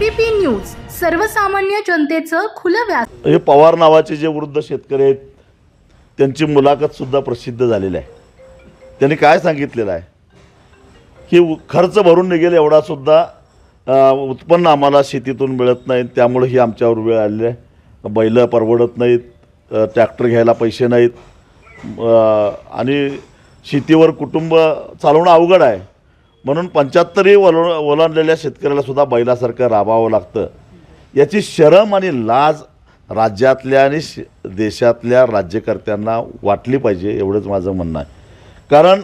ABP news सर्वसामान्य जनतेचं खुलं व्यास हे पवार नावाचे जे वृद्ध शेतकरी आहेत त्यांची मुलाखत सुद्धा प्रसिद्ध झालेली आहे. त्यांनी काय सांगितलेलं आहे? की खर्च भरून निघेल एवढा सुद्धा उत्पन्न आम्हाला शेतीतून मिळत नाही त्यामुळे ही आमच्यावर वेळ आलेली आहे. बैलं परवडत नाहीत ट्रॅक्टर घ्यायला पैसे नाहीत आणि शेतीवर कुटुंब चालवणं अवघड आहे. म्हणून पंच्याहत्तरी वल ओलांडलेल्या शेतकऱ्याला सुद्धा बैलासारखं राबावं लागतं. याची शरम आणि लाज राज्यातल्या आणि श देशातल्या राज्यकर्त्यांना वाटली पाहिजे एवढंच माझं म्हणणं आहे. कारण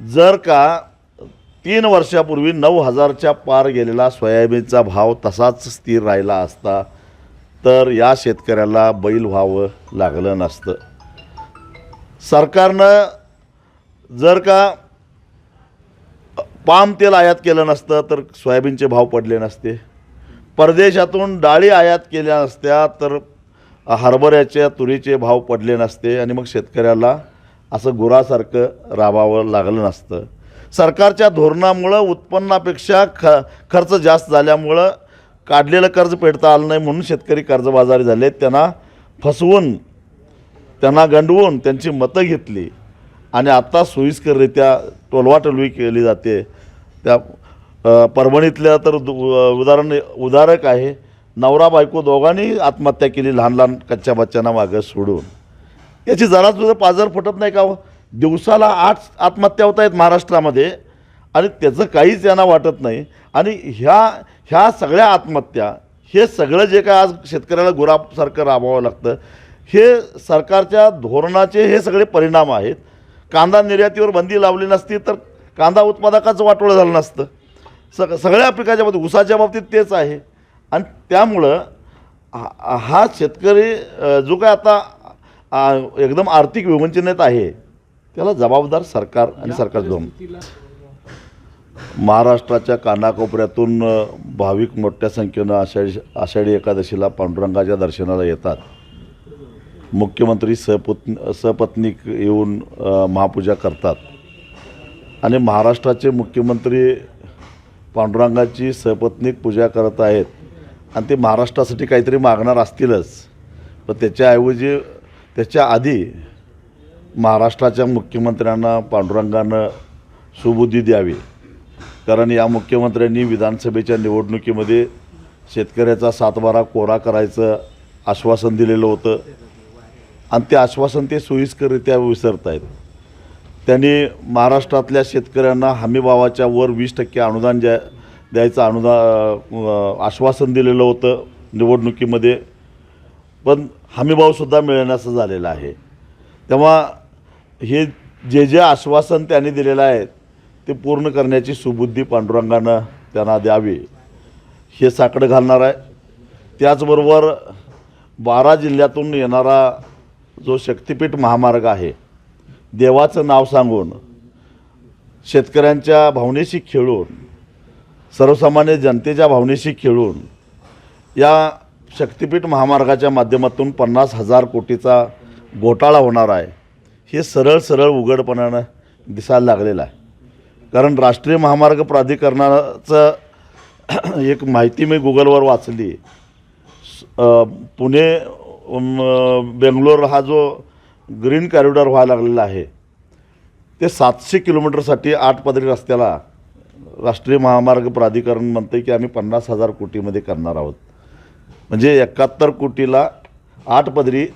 जर का तीन वर्षापूर्वी नऊ हजारच्या पार गेलेला सोयाबीनचा भाव तसाच स्थिर राहिला असता तर या शेतकऱ्याला बैल व्हावं लागलं नसतं. सरकारनं जर का पाम तेल आयात केलं नसतं तर सोयाबीनचे भाव पडले नसते. परदेशातून डाळी आयात केल्या नसत्या तर हरभऱ्याच्या तुरीचे भाव पडले नसते. आणि मग शेतकऱ्याला असं गुरासारखं राबावं लागलं नसतं. सरकारच्या धोरणामुळं उत्पन्नापेक्षा ख खर्च जास्त झाल्यामुळं काढलेलं कर्ज फेडता आलं नाही म्हणून शेतकरी कर्जबाजारी झाले त्यांना फसवून त्यांना गंडवून त्यांची मतं घेतली. आणि आत्ता सोयीस्कररित्या टोलवाटोलवी केली जाते. त्या परभणीतल्या तर दु- उदाहरण उदाहरक आहे नवरा बायको दोघांनी आत्महत्या केली लहान लहान कच्च्या बच्च्यांना मागं सोडून. याची जरा सुद्धा पाजर फुटत नाही का हो? दिवसाला आठ आत्महत्या होत आहेत महाराष्ट्रामध्ये आणि त्याचं काहीच यांना वाटत नाही. आणि ह्या ह्या सगळ्या आत्महत्या हे सगळं जे काय आज शेतकऱ्याला गुरासारखं राबवावं लागतं हे सरकारच्या धोरणाचे हे सगळे परिणाम आहेत. कांदा निर्यातीवर बंदी लावली नसती तर कांदा उत्पादकाचं वाटोळं झालं नसतं. सग सगळ्या पिकाच्या बाबतीत ऊसाच्या बाबतीत तेच आहे. आणि त्यामुळं हा हा शेतकरी जो काय आता एकदम आर्थिक विवंचनेत आहे त्याला जबाबदार सरकार आणि सरकार दोन महाराष्ट्राच्या कानाकोपऱ्यातून भाविक मोठ्या संख्येनं आषाढी आषाढी एकादशीला पांडुरंगाच्या दर्शनाला येतात. मुख्यमंत्री सपत् सहपत्नीक येऊन महापूजा करतात. आणि महाराष्ट्राचे मुख्यमंत्री पांडुरंगाची सपत्नीक पूजा करत आहेत. आणि ते महाराष्ट्रासाठी काहीतरी मागणार असतीलच. पण त्याच्याऐवजी त्याच्या आधी महाराष्ट्राच्या मुख्यमंत्र्यांना पांडुरंगानं सुबुद्धी द्यावी. कारण या मुख्यमंत्र्यांनी विधानसभेच्या निवडणुकीमध्ये शेतकऱ्याचा सातबारा कोरा करायचं आश्वासन दिलेलं होतं. आणि ते आश्वासन ते सोयीस्कररित्या विसरत आहेत त्यांनी महाराष्ट्रातल्या शेतकऱ्यांना हमीभावाच्या वर वीस टक्के अनुदान द्या द्यायचं अनुदान आश्वासन दिलेलं होतं निवडणुकीमध्ये. पण हमीभावसुद्धा मिळण्याचं झालेलं आहे. तेव्हा हे जे जे आश्वासन त्यांनी दिलेलं आहे ते पूर्ण करण्याची सुबुद्धी पांडुरंगानं त्यांना द्यावी हे साकडं घालणार आहे. त्याचबरोबर बारा जिल्ह्यातून येणारा जो शक्तिपीठ महामार्ग आहे देवाचं नाव सांगून शेतकऱ्यांच्या भावनेशी खेळून सर्वसामान्य जनतेच्या भावनेशी खेळून या शक्तिपीठ महामार्गाच्या माध्यमातून पन्नास हजार कोटीचा घोटाळा होणार आहे हे सरळ सरळ उघडपणानं दिसायला लागलेलं आहे. कारण राष्ट्रीय महामार्ग प्राधिकरणाचं एक माहिती मी गुगलवर वाचली. पुणे बेंगलोर हा जो ग्रीन कॉरिडॉर व्हायला लागलेला आहे ते सातशे किलोमीटरसाठी आठ पदरी रस्त्याला राष्ट्रीय महामार्ग प्राधिकरण म्हणते की आम्ही पन्नास हजार कोटीमध्ये करणार आहोत. म्हणजे एकाहत्तर कोटीला आठ पदरी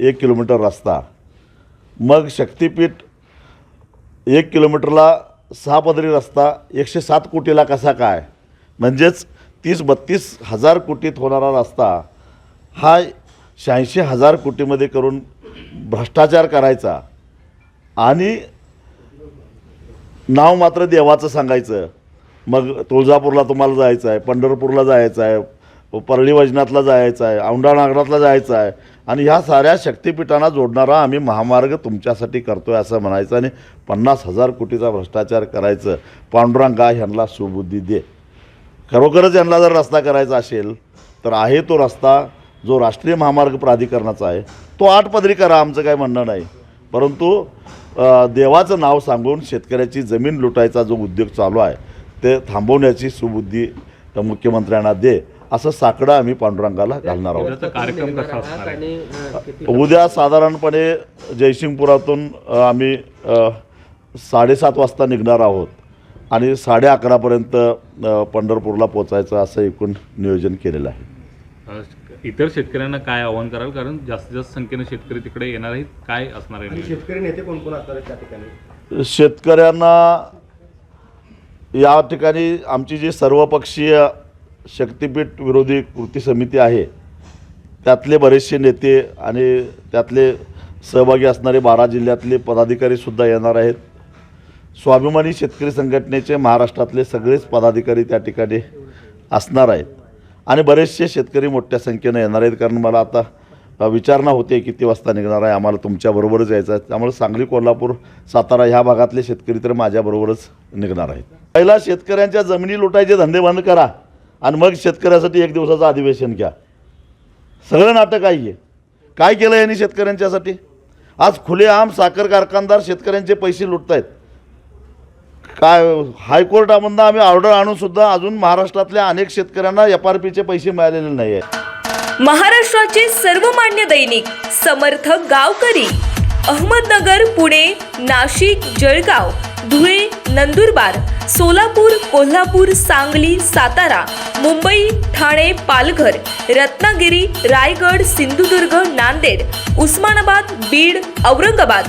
एक किलोमीटर रस्ता. मग शक्तिपीठ एक किलोमीटरला सहा पदरी रस्ता एकशे सात कोटीला कसा काय? म्हणजेच तीस बत्तीस हजार कोटीत होणारा रस्ता हा शहाऐंशी हजार कोटीमध्ये करून भ्रष्टाचार करायचा आणि नाव मात्र देवाचं सांगायचं. मग तुळजापूरला तुम्हाला जायचं आहे पंढरपूरला जायचं आहे परळी वैजनाथला जायचं आहे औंढा नागरातला जायचं आहे. आणि ह्या साऱ्या शक्तिपीठांना जोडणारा आम्ही महामार्ग तुमच्यासाठी करतो आहे असं म्हणायचं आणि पन्नास हजार कोटीचा भ्रष्टाचार करायचं. पांडुरंगा ह्यांना सुबुद्धी दे. खरोखरच यांना जर रस्ता करायचा असेल तर आहे तो रस्ता जो राष्ट्रीय महामार्ग प्राधिकरणाचा आहे तो आठ पदरी करा आमचं काय म्हणणं नाही. परंतु देवाचं नाव सांगून शेतकऱ्याची जमीन लुटायचा जो उद्योग चालू आहे ते थांबवण्याची सुबुद्धी मुख्यमंत्र्यांना दे असं साकडं आम्ही पांडुरंगाला घालणार आहोत. उद्या साधारणपणे जयसिंगपुरातून आम्ही साडेसात वाजता निघणार आहोत आणि साडे अकरापर्यंत पंढरपूरला पोचायचं असं एकूण नियोजन केलेलं आहे. इतर शेतकऱ्यांना काय आव्हान कराल? कारण जास्तीत जास्त संख्येने शेतकरी तिकडे येणार आहेत. काय असणार आहे? आणि? शेतकरी नेते कोण कोण असणार आहेत त्या ठिकाणी? शेतकऱ्यांना या ठिकाणी आमची जी सर्वपक्षीय शक्तीपीठ विरोधी कृती समिती आहे त्यातले बरेचसे नेते आणि त्यातले सहभागी असणारे बारा जिल्ह्यातले पदाधिकारीसुद्धा येणार आहेत. स्वाभिमानी शेतकरी संघटनेचे महाराष्ट्रातले सगळेच पदाधिकारी त्या ठिकाणी असणार आहेत. आणि बरेचसे शेतकरी मोठ्या संख्येनं येणार आहेत. कारण मला आता विचारणा होते किती वाजता निघणार आहे आम्हाला तुमच्याबरोबरच यायचं आहे. त्यामुळे सांगली कोल्हापूर सातारा ह्या भागातले शेतकरी तर माझ्याबरोबरच निघणार आहेत. पहिला शेतकऱ्यांच्या जमिनी लुटायचे धंदे बंद करा आणि मग शेतकऱ्यासाठी एक दिवसाचं अधिवेशन घ्या. सगळं नाटक आहे काय केलं यांनी शेतकऱ्यांच्यासाठी? आज खुलेआम साखर कारखानदार शेतकऱ्यांचे पैसे लुटत आहेत काय हायकोर्टामधनं आम्ही ऑर्डर आणूनसुद्धा अजून महाराष्ट्रातल्या अनेक शेतकऱ्यांना एफ आर पीचे पैसे मिळालेले नाही आहेत महाराष्ट्राचे सर्वमान्य दैनिक समर्थ गावकरी अहमदनगर पुणे नाशिक जळगाव धुळे नंदुरबार सोलापूर कोल्हापूर सांगली सातारा मुंबई ठाणे पालघर रत्नागिरी रायगड सिंधुदुर्ग नांदेड उस्मानाबाद बीड औरंगाबाद